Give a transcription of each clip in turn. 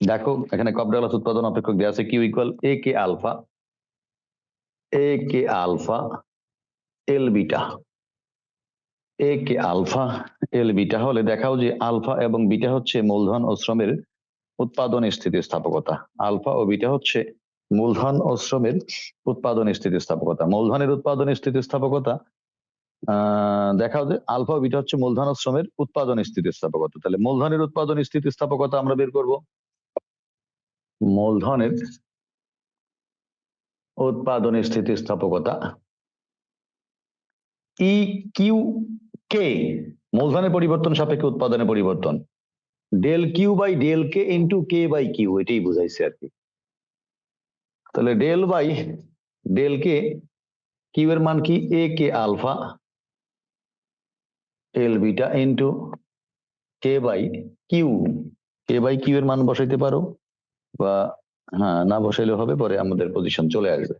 দেখো, এখানে কবডালাস উৎপাদন অপেক্ষক দেওয়া আছে Q equal A K alpha A K alpha L beta A K alpha L beta হলে দেখাও যে আলফা এবং বিটা হচ্ছে মূলধন ও শ্রমের উৎপাদন স্থিতিস্থাপকতা। আলফা ও বিটা হচ্ছে মূলধন ও শ্রমের উৎপাদন স্থিতিস্থাপকতা। মূলধনের উৎপাদন স্থিতিস্থাপকতা দেখাও যে আলফা ও বিটা হচ্ছে মূলধন শ্রমের উৎপাদন স্থিতিস্থাপকতা। তাহলে মূলধনের উৎপাদন স্থিতিস্থাপকতা আমরা বের করব। মূলধনের উৎপাদন স্থিতিস্থাপকতা। ই কিউ কে মূলধনের পরিবর্তন সাপেক্ষে উৎপাদনের পরিবর্তন। Del Q by del K into K by Q এটাই বুঝাইছে আর কি। তাহলে del by del K Q এর মান কি? A K alpha L beta into K by Q K by Q এর মান বসাইতে পারো। বা হ্যাঁ না বসাইলে হবে, পরে আমাদের পজিশন চলে আসবে।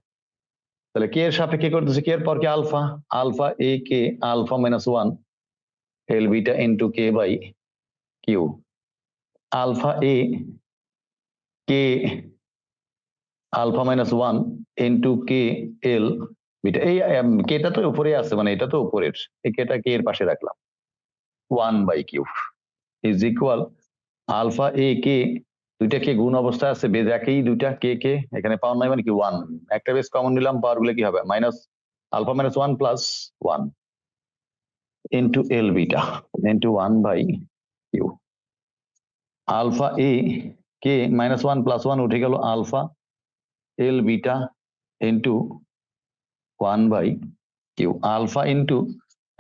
তাহলে কে এর সাপেক্ষে করতেছে? কে এর পর কে? Alpha. Alpha A K alpha minus one L beta into K by Q alpha A K alpha minus one into K L beta এই কেটা তো উপরে আছে মানে এটা তো উপরের। এই কেটা কে এর পাশে রাখলাম। One by Q is equal alpha A K দুইটা কে গুণ অবস্থায় আছে বেজ একই দুইটা, কে কে, এখানে পাওয়ার নাই মানে কি ওয়ান একটা বেস কমন নিলাম, পাওয়ারগুলো কি হবে? Minus alpha minus one plus one into L beta into one by Q alpha A K minus one plus one উঠে গেল alpha L beta into one by Q alpha into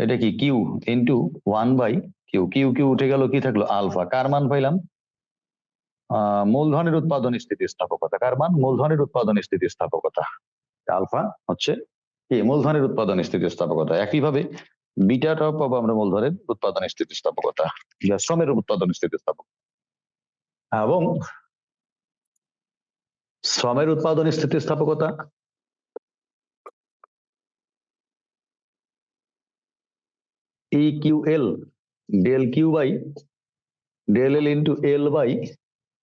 এটা কি? Q into one by Q Q Q উঠে গেল, কি থাকল? Alpha কার মান পাইলাম? মূলধনের উৎপাদন স্থিতিস্থাপকতা। কার মান? মূলধনের উৎপাদন স্থিতিস্থাপকতা। আলফা হচ্ছে কি? মূলধনের উৎপাদন স্থিতিস্থাপকতা। একইভাবে বিটাটাও পাবো আমরা মূলধনের উৎপাদন স্থিতিস্থাপকতা। যা শ্রমের উৎপাদন স্থিতিস্থাপক। এবং শ্রমের উৎপাদন স্থিতিস্থাপকতা। E Q L del Q by del L into L by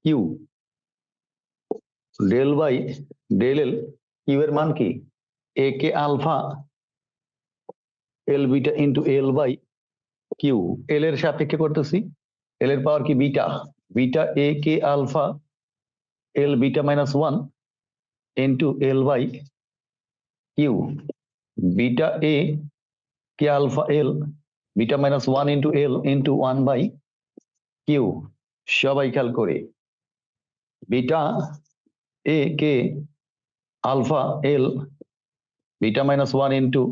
Q del by del L Q এর মান কি? A K alpha L beta into L by Q. L এর সাপেক্ষে করতেছি। এল এর পাওয়ার কি? Beta. Beta A K alpha L beta minus one into L by Q. Beta A K alpha L beta minus one into L into one by Q. সবাই খেয়াল করে। Beta A K alpha L, beta minus one into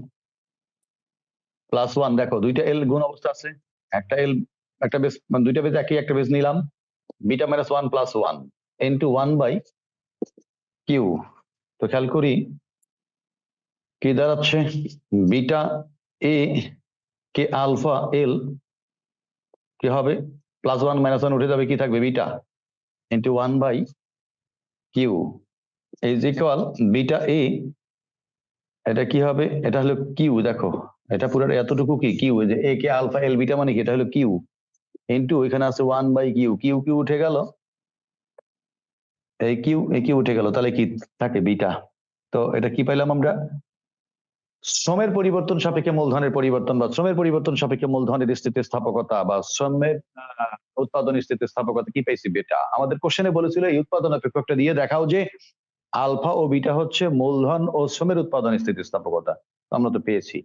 plus one. দেখো, দুইটা এল গুণ অবস্থা আছে। একটা এল, একটা বেস মানে দুইটা বেস একই একটা বেস নিলাম। Beta minus one plus one into one by Q. তো খেয়াল করি, কি দাঁড়াচ্ছে? বিটা এ কে আলফা এল, কি হবে? প্লাস ওয়ান মাইনাস ওয়ান উঠে যাবে, কি থাকবে? Beta. Into one by Q is equal beta A এটা কি হবে? এটা হলো কিউ দেখো। এটা পুরো এতটুকু কি? কিউ যে এ কে আলফা এল বিটা মানে কি? এটা হলো কিউ ইন্টু এখানে আছে one by Q Q Q উঠে গেল। এই কিউ এই কিউ উঠে গেল। তাহলে কি থাকে? বিটা তো এটা কি পাইলাম আমরা? শ্রমের পরিবর্তন সাপেক্ষে মূলধনের পরিবর্তন বা শ্রমের পরিবর্তন সাপেক্ষে মূলধনের স্থিতিস্থাপকতা বা শ্রমের উৎপাদন স্থিতিস্থাপকতা কি পাইছি বেটা? আমাদের কোশ্চেনে বলেছিল এই উৎপাদন অপেক্ষকটা দিয়ে দেখাও যে আলফা ও বিটা হচ্ছে মূলধন ও শ্রমের উৎপাদন স্থিতিস্থাপকতা। আমরা তো পেয়েছি।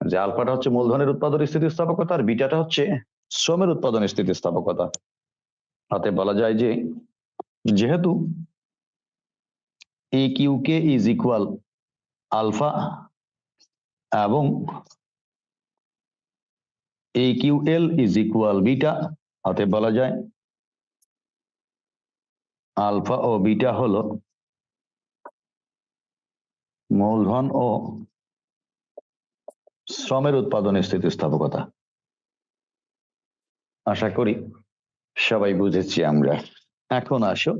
যে আলফাটা হচ্ছে মূলধনের উৎপাদন স্থিতিস্থাপকতা আর বিটাটা হচ্ছে শ্রমের উৎপাদন স্থিতিস্থাপকতা। তাতে বলা যায় যে যেহেতু A Q K is equal alpha এবং A Q L is equal beta অতএব বলা যায়। আলফা ও বিটা হল মূলধন ও শ্রমের উৎপাদনের স্থিতিস্থাপকতা। আশা করি সবাই বুঝেছি আমরা। এখন আসো